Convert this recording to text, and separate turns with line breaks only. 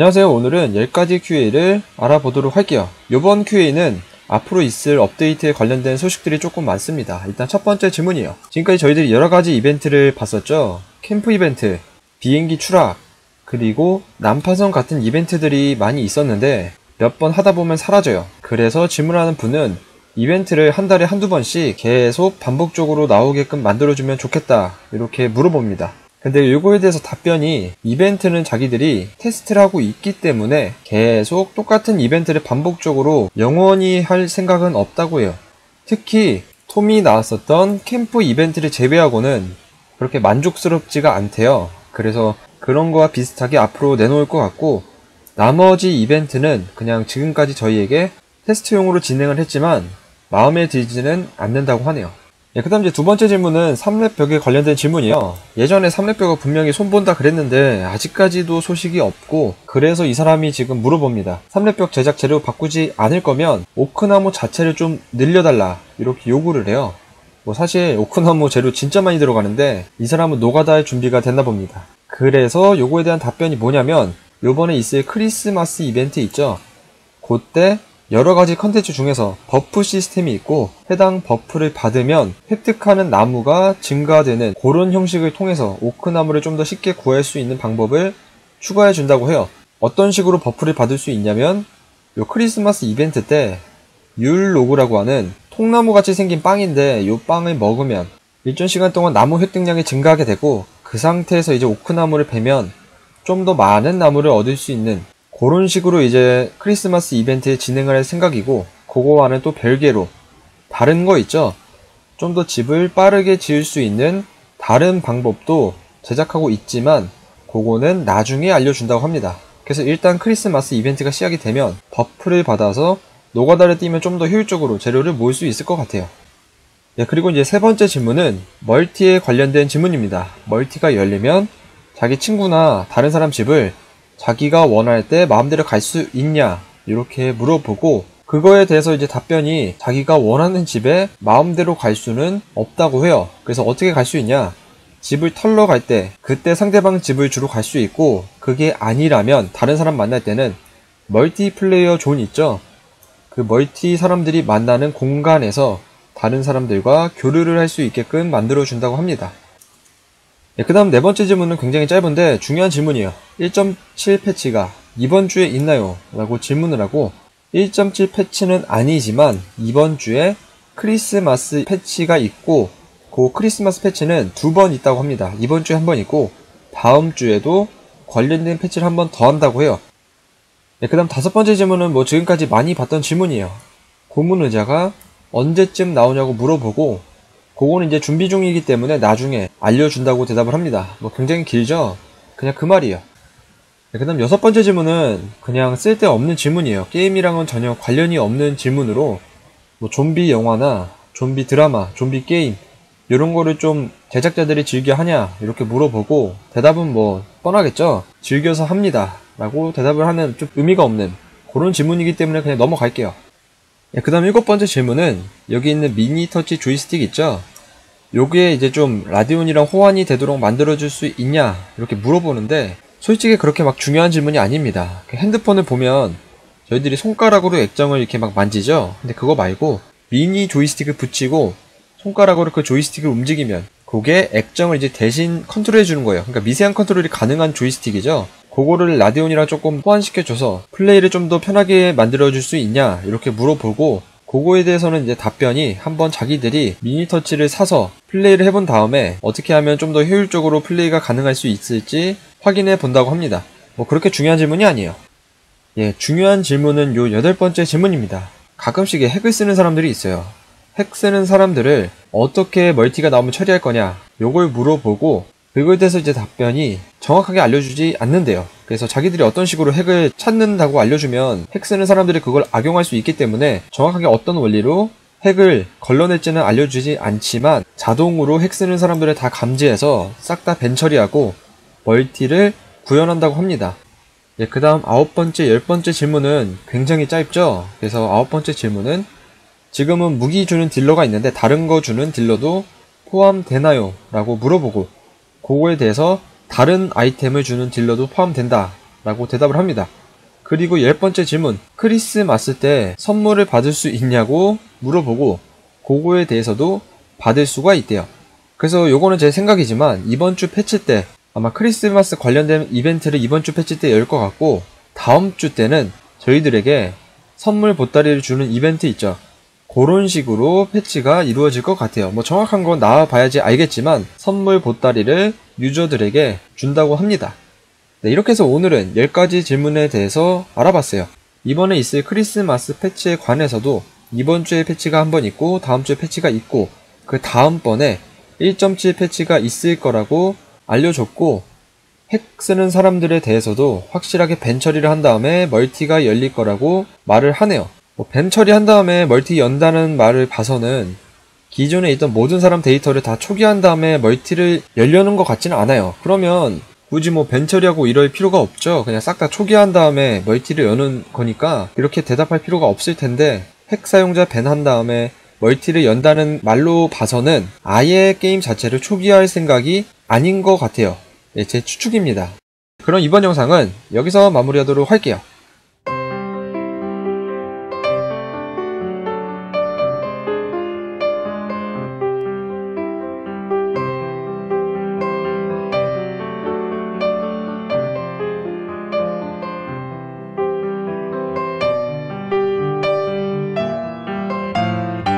안녕하세요. 오늘은 10가지 QA를 알아보도록 할게요. 이번 QA는 앞으로 있을 업데이트에 관련된 소식들이 조금 많습니다. 일단 첫 번째 질문이에요. 지금까지 저희들이 여러가지 이벤트를 봤었죠. 캠프 이벤트, 비행기 추락, 그리고 난파선 같은 이벤트들이 많이 있었는데 몇 번 하다 보면 사라져요. 그래서 질문하는 분은 이벤트를 한 달에 한두 번씩 계속 반복적으로 나오게끔 만들어주면 좋겠다. 이렇게 물어봅니다. 근데 이거에 대해서 답변이 이벤트는 자기들이 테스트를 하고 있기 때문에 계속 똑같은 이벤트를 반복적으로 영원히 할 생각은 없다고 해요. 특히 톰이 나왔었던 캠프 이벤트를 제외하고는 그렇게 만족스럽지가 않대요. 그래서 그런 거와 비슷하게 앞으로 내놓을 것 같고 나머지 이벤트는 그냥 지금까지 저희에게 테스트용으로 진행을 했지만 마음에 들지는 않는다고 하네요. 예, 그 다음 이제 두 번째 질문은 삼랩벽에 관련된 질문이에요. 예전에 삼랩벽을 분명히 손본다 그랬는데 아직까지도 소식이 없고 그래서 이 사람이 지금 물어봅니다. 삼랩벽 제작 재료 바꾸지 않을 거면 오크나무 자체를 좀 늘려달라 이렇게 요구를 해요. 뭐 사실 오크나무 재료 진짜 많이 들어가는데 이 사람은 노가다 할 준비가 됐나 봅니다. 그래서 요거에 대한 답변이 뭐냐면 요번에 있을 크리스마스 이벤트 있죠? 그때 여러 가지 컨텐츠 중에서 버프 시스템이 있고 해당 버프를 받으면 획득하는 나무가 증가되는 그런 형식을 통해서 오크나무를 좀 더 쉽게 구할 수 있는 방법을 추가해 준다고 해요. 어떤 식으로 버프를 받을 수 있냐면 요 크리스마스 이벤트 때 율로그라고 하는 통나무 같이 생긴 빵인데 요 빵을 먹으면 일정 시간 동안 나무 획득량이 증가하게 되고 그 상태에서 이제 오크나무를 베면 좀 더 많은 나무를 얻을 수 있는 그런 식으로 이제 크리스마스 이벤트 진행을 할 생각이고 그거와는 또 별개로 다른 거 있죠? 좀 더 집을 빠르게 지을 수 있는 다른 방법도 제작하고 있지만 그거는 나중에 알려준다고 합니다. 그래서 일단 크리스마스 이벤트가 시작이 되면 버프를 받아서 노가다를 띄면 좀 더 효율적으로 재료를 모을 수 있을 것 같아요. 네, 그리고 이제 세 번째 질문은 멀티에 관련된 질문입니다. 멀티가 열리면 자기 친구나 다른 사람 집을 자기가 원할 때 마음대로 갈 수 있냐 이렇게 물어보고 그거에 대해서 이제 답변이 자기가 원하는 집에 마음대로 갈 수는 없다고 해요. 그래서 어떻게 갈 수 있냐? 집을 털러 갈 때 그때 상대방 집을 주로 갈 수 있고 그게 아니라면 다른 사람 만날 때는 멀티플레이어 존 있죠? 그 멀티 사람들이 만나는 공간에서 다른 사람들과 교류를 할 수 있게끔 만들어 준다고 합니다. 네, 그 다음 네 번째 질문은 굉장히 짧은데 중요한 질문이에요. 1.7 패치가 이번 주에 있나요? 라고 질문을 하고 1.7 패치는 아니지만 이번 주에 크리스마스 패치가 있고 그 크리스마스 패치는 두 번 있다고 합니다. 이번 주에 한 번 있고 다음 주에도 관련된 패치를 한 번 더 한다고 해요. 네, 그 다음 다섯 번째 질문은 뭐 지금까지 많이 봤던 질문이에요. 고문 의자가 언제쯤 나오냐고 물어보고 그거는 이제 준비 중이기 때문에 나중에 알려준다고 대답을 합니다. 뭐 굉장히 길죠? 그냥 그 말이에요. 네, 그 다음 여섯 번째 질문은 그냥 쓸데없는 질문이에요. 게임이랑은 전혀 관련이 없는 질문으로 뭐 좀비 영화나 좀비 드라마, 좀비 게임 이런 거를 좀 제작자들이 즐겨 하냐 이렇게 물어보고 대답은 뭐 뻔하겠죠? 즐겨서 합니다. 라고 대답을 하면 좀 의미가 없는 그런 질문이기 때문에 그냥 넘어갈게요. 네, 그 다음 일곱 번째 질문은 여기 있는 미니 터치 조이스틱 있죠? 요게 이제 좀 라디온이랑 호환이 되도록 만들어줄 수 있냐 이렇게 물어보는데 솔직히 그렇게 막 중요한 질문이 아닙니다. 그 핸드폰을 보면 저희들이 손가락으로 액정을 이렇게 막 만지죠? 근데 그거 말고 미니 조이스틱을 붙이고 손가락으로 그 조이스틱을 움직이면 그게 액정을 이제 대신 컨트롤 해 주는 거예요. 그러니까 미세한 컨트롤이 가능한 조이스틱이죠. 그거를 라디온이랑 조금 호환시켜줘서 플레이를 좀 더 편하게 만들어줄 수 있냐 이렇게 물어보고 그거에 대해서는 이제 답변이 한번 자기들이 미니 터치를 사서 플레이를 해본 다음에 어떻게 하면 좀 더 효율적으로 플레이가 가능할 수 있을지 확인해 본다고 합니다. 뭐 그렇게 중요한 질문이 아니에요. 예, 중요한 질문은 요 여덟 번째 질문입니다. 가끔씩 핵을 쓰는 사람들이 있어요. 핵 쓰는 사람들을 어떻게 멀티가 나오면 처리할 거냐 요걸 물어보고 그거에 대해서 이제 답변이 정확하게 알려주지 않는데요. 그래서 자기들이 어떤 식으로 핵을 찾는다고 알려주면 핵 쓰는 사람들이 그걸 악용할 수 있기 때문에 정확하게 어떤 원리로 핵을 걸러낼지는 알려주지 않지만 자동으로 핵 쓰는 사람들을 다 감지해서 싹 다 벤 처리하고 멀티를 구현한다고 합니다. 예, 그 다음 아홉 번째, 열 번째 질문은 굉장히 짧죠? 그래서 아홉 번째 질문은 지금은 무기 주는 딜러가 있는데 다른 거 주는 딜러도 포함되나요? 라고 물어보고 그거에 대해서 다른 아이템을 주는 딜러도 포함된다 라고 대답을 합니다. 그리고 열 번째 질문. 크리스마스 때 선물을 받을 수 있냐고 물어보고 그거에 대해서도 받을 수가 있대요. 그래서 요거는 제 생각이지만 이번 주 패치 때 아마 크리스마스 관련된 이벤트를 이번 주 패치 때 열 것 같고 다음 주 때는 저희들에게 선물 보따리를 주는 이벤트 있죠. 그런 식으로 패치가 이루어질 것 같아요. 뭐 정확한 건 나와봐야지 알겠지만 선물 보따리를 유저들에게 준다고 합니다. 네, 이렇게 해서 오늘은 10가지 질문에 대해서 알아봤어요. 이번에 있을 크리스마스 패치에 관해서도 이번 주에 패치가 한 번 있고 다음 주에 패치가 있고 그 다음번에 1.7 패치가 있을 거라고 알려줬고 핵 쓰는 사람들에 대해서도 확실하게 벤 처리를 한 다음에 멀티가 열릴 거라고 말을 하네요. 뭐 벤 처리한 다음에 멀티 연다는 말을 봐서는 기존에 있던 모든 사람 데이터를 다 초기한 다음에 멀티를 열려는 것 같지는 않아요. 그러면 굳이 뭐 벤 처리하고 이럴 필요가 없죠. 그냥 싹 다 초기한 다음에 멀티를 여는 거니까 이렇게 대답할 필요가 없을 텐데 핵 사용자 벤한 다음에 멀티를 연다는 말로 봐서는 아예 게임 자체를 초기화할 생각이 아닌 것 같아요. 예, 제 추측입니다. 그럼 이번 영상은 여기서 마무리하도록 할게요.